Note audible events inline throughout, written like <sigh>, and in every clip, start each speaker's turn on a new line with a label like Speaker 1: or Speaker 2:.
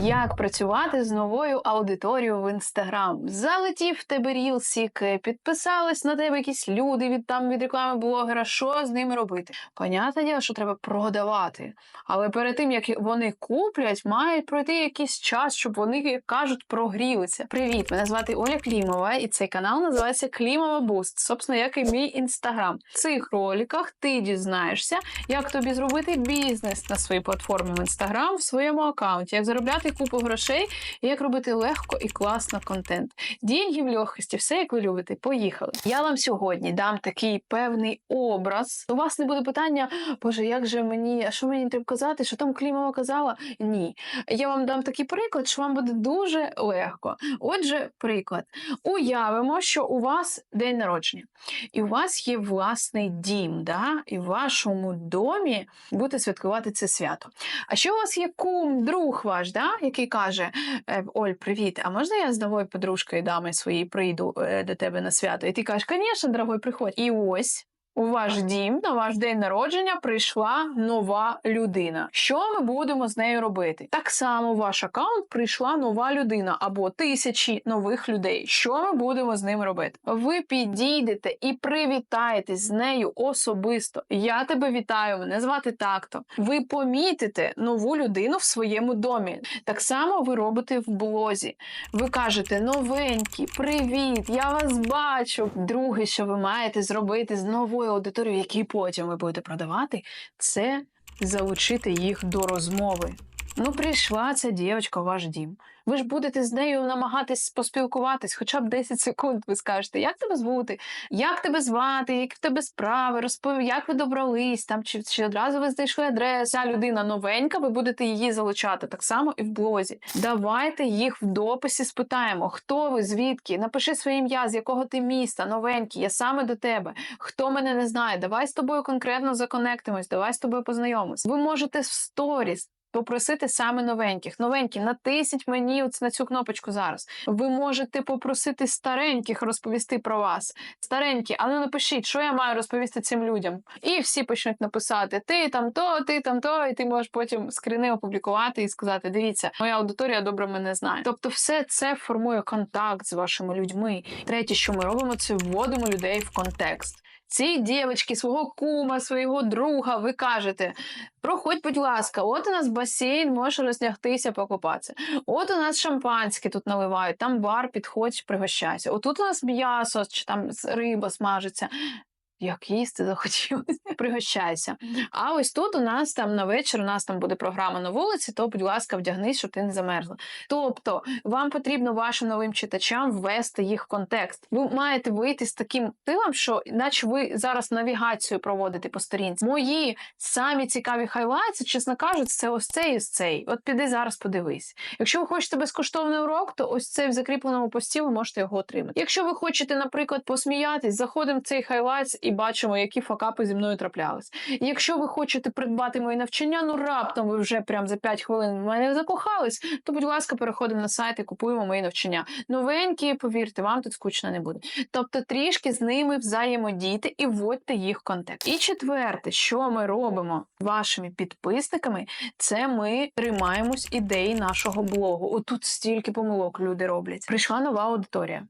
Speaker 1: Як працювати з новою аудиторією в інстаграм? Залетів в тебе рілсік, підписались на тебе якісь люди від там від реклами блогера. Що з ними робити? Понятне діло, що треба продавати. Але перед тим як вони куплять, має пройти якийсь час, щоб вони як кажуть прогрілися. Привіт! Мене звати Оля Клімова, і цей канал називається Клімова Буст. Собственно, як і мій інстаграм. В цих роликах ти дізнаєшся, як тобі зробити бізнес на своїй платформі в інстаграм в своєму аккаунті, як заробляти купу грошей, і як робити легко і класно контент. Деньги в легкості, все як ви любите. Поїхали. Я вам сьогодні дам такий певний образ. У вас не буде питання, боже, як же мені, а що мені треба казати, що там Клімова казала? Ні. Я вам дам такий приклад, що вам буде дуже легко. Отже, приклад. Уявимо, що у вас день народження, і у вас є власний дім, да? і в вашому домі будете святкувати це свято. А ще у вас є кум, друг ваш, да? Який каже: «Е, Оль, привіт, а можна я з новою подружкою дами своїй прийду е, до тебе на свято? І ти кажеш, звісно, дорогой, приходь. І ось. У ваш дім на ваш день народження прийшла нова людина. Що ми будемо з нею робити? Так само в ваш аккаунт прийшла нова людина або тисячі нових людей. Що ми будемо з ними робити? Ви підійдете і привітаєтесь з нею особисто. Я тебе вітаю, мене звати такто. Ви помітите нову людину в своєму домі. Так само ви робите в блозі. Ви кажете новенькі, привіт, я вас бачу. Друге, що ви маєте зробити з новою аудиторією, якій потім ви будете продавати, це залучити їх до розмови. Ну, прийшла ця дівчинка в ваш дім. Ви ж будете з нею намагатись поспілкуватись, хоча б 10 секунд. Ви скажете, як тебе звути, як тебе звати, які в тебе справи, розпові, як ви добрались там, чи, чи одразу ви знайшли адресу. Ця людина новенька, ви будете її залучати так само і в блозі. Давайте їх в дописі спитаємо, хто ви, звідки. Напиши своє ім'я, з якого ти міста, новенький, я саме до тебе. Хто мене не знає, давай з тобою конкретно законектимось, давай з тобою познайомимось. Ви можете в сторіс попросити саме новеньких. Новенькі, натисніть мені на цю кнопочку зараз. Ви можете попросити стареньких розповісти про вас. Старенькі, але напишіть, що я маю розповісти цим людям. І всі почнуть написати: ти там то, ти там то, і ти можеш потім скріни опублікувати і сказати: Дивіться, моя аудиторія добре мене знає. Тобто, все це формує контакт з вашими людьми. Третє, що ми робимо, це вводимо людей в контекст. Ці дівчині, свого кума, свого друга, ви кажете: проходь, будь ласка, от у нас басейн, можеш розлягтися, покупатися. От у нас шампанське тут наливають, там бар, підходь, пригощайся. Отут у нас м'ясо чи там риба смажиться. Як їсти захотілося, <laughs> пригощайся. А ось тут у нас там на вечір, у нас там буде програма на вулиці, то, будь ласка, вдягнись, щоб ти не замерзла. Тобто, вам потрібно вашим новим читачам ввести їх в контекст. Ви маєте вийти з таким стилем, що, наче ви зараз навігацію проводите по сторінці. Мої самі цікаві хайлайти, чесно кажуть, це ось цей і ось цей. От піди зараз подивись. Якщо ви хочете безкоштовний урок, то ось цей в закріпленому пості ви можете його отримати. Якщо ви хочете, наприклад, посміятись, заходимо в цей хайлайт і бачимо, які факапи зі мною траплялись. І якщо ви хочете придбати мої навчання, ну раптом ви вже прям за 5 хвилин в мене закохались, то, будь ласка, переходимо на сайт і купуємо мої навчання. Новенькі, повірте, вам тут скучно не буде. Тобто трішки з ними взаємодійте і вводьте їх в контекст. І четверте, що ми робимо вашими підписниками, це ми тримаємось ідеї нашого блогу. Отут стільки помилок люди роблять. Прийшла нова аудиторія.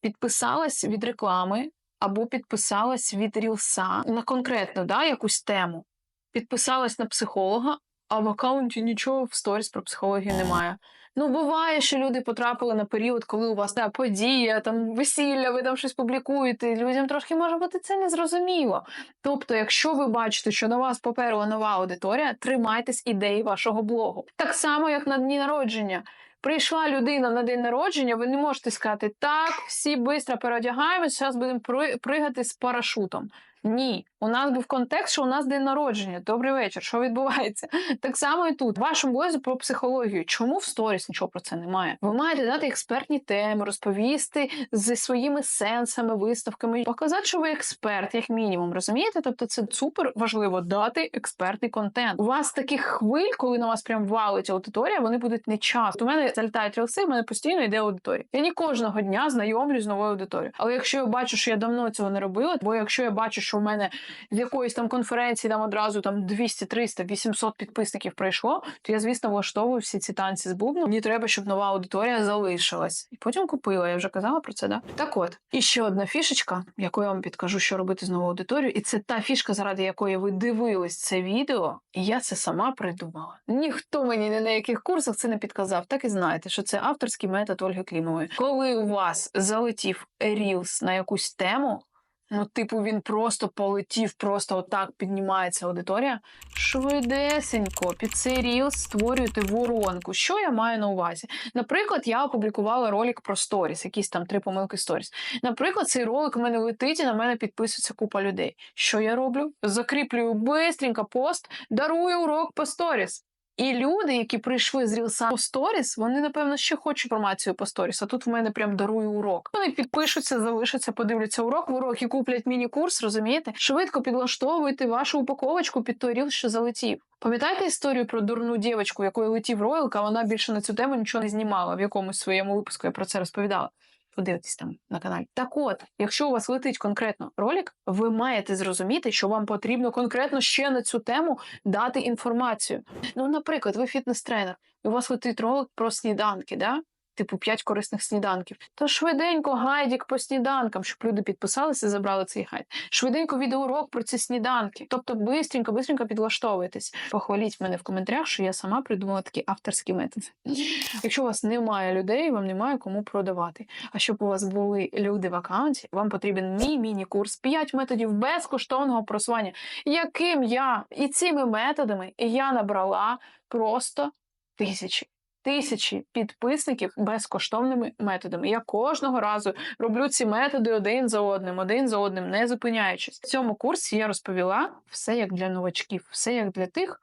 Speaker 1: Підписалась від реклами або підписалась від рілса на конкретну да, якусь тему. Підписалась на психолога, а в аккаунті нічого в сторіс про психологію немає. Ну, буває, що люди потрапили на період, коли у вас да, подія, там весілля, ви там щось публікуєте. Людям трошки може бути це незрозуміло. Тобто, якщо ви бачите, що на вас поперла нова аудиторія, тримайтесь ідеї вашого блогу. Так само, як на дні народження. Прийшла людина на день народження, ви не можете сказати, так, всі швидко переодягаємось, зараз будемо пригати з парашутом. Ні, у нас був контекст, що у нас день народження. Добрий вечір. Що відбувається? <laughs> Так само і тут. В вашому блозі про психологію. Чому в сторіс нічого про це немає? Ви маєте дати експертні теми, розповісти зі своїми сенсами, виставками, показати, що ви експерт, як мінімум. Розумієте? Тобто це супер важливо дати експертний контент. У вас таких хвиль, коли на вас прям валить аудиторія, вони будуть не часто. У мене залітають рілси, в мене постійно йде аудиторія. Я не кожного дня знайомлюсь з новою аудиторією. Але якщо я бачу, що я давно цього не робила, бо якщо я бачу, що в мене з якоїсь там конференції там одразу там 200, 300, 800 підписників прийшло, то я, звісно, влаштовую всі ці танці з бубном. Мені треба, щоб нова аудиторія залишилась. І потім купила. Я вже казала про це, да? Так от, і ще одна фішечка, яку я вам підкажу, що робити з новою аудиторією. І це та фішка, заради якої ви дивились це відео, і я це сама придумала. Ніхто мені ні на яких курсах це не підказав. Так і знаєте, що це авторський метод Ольги Клімової. Коли у вас залетів рілс на якусь тему. Ну, типу, він просто полетів, просто отак піднімається аудиторія. Швидесенько під цей ріл створюєте воронку. Що я маю на увазі? Наприклад, я опублікувала ролик про сторіс, якісь там три помилки сторіс. Наприклад, цей ролик у мене летить і на мене підписується купа людей. Що я роблю? Закріплюю бистренько пост, дарую урок по сторіс. І люди, які прийшли з рілса по сторіс, вони напевно ще хочуть інформацію по сторіс. А тут в мене прям дарую урок. Вони підпишуться, залишаться, подивляться урок, в урок і куплять міні-курс, розумієте? Швидко підлаштовуйте вашу упаковочку під той ріл, що залетів. Пам'ятаєте історію про дурну дівчинку, якої летів ролик, вона більше на цю тему нічого не знімала. В якомусь своєму випуску я про це розповідала. Подивитись там на каналі. Так от, якщо у вас летить конкретно ролик, ви маєте зрозуміти, що вам потрібно конкретно ще на цю тему дати інформацію. Ну, наприклад, ви фітнес-тренер, і у вас летить ролик про сніданки, да? Типу 5 корисних сніданків. То швиденько гайдік по сніданкам, щоб люди підписалися і забрали цей гайд. Швиденько відеоурок про ці сніданки. Тобто бистренько, бистренько підлаштовуйтесь. Похваліть мене в коментарях, що я сама придумала такий авторський метод. <laughs> Якщо у вас немає людей, вам немає кому продавати. А щоб у вас були люди в аккаунті, вам потрібен мій міні-курс 5 методів безкоштовного просування, яким я і цими методами я набрала просто тисячі. Тисячі підписників безкоштовними методами. Я кожного разу роблю ці методи один за одним, один за одним, не зупиняючись. В цьому курсі я розповіла все як для новачків, все як для тих,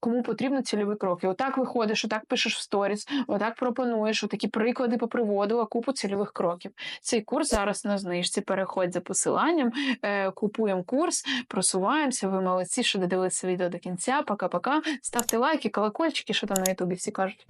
Speaker 1: кому потрібно цільові кроки. Отак виходиш, отак пишеш в сторіс, отак пропонуєш, отакі приклади поприводила купу цільових кроків. Цей курс зараз на знижці. Переходь за посиланням, е, купуємо курс, просуваємося. Ви молодці, що додивилися відео до кінця. Пока-пока. Ставте лайки, колокольчики, що там на ютубі всі кажуть.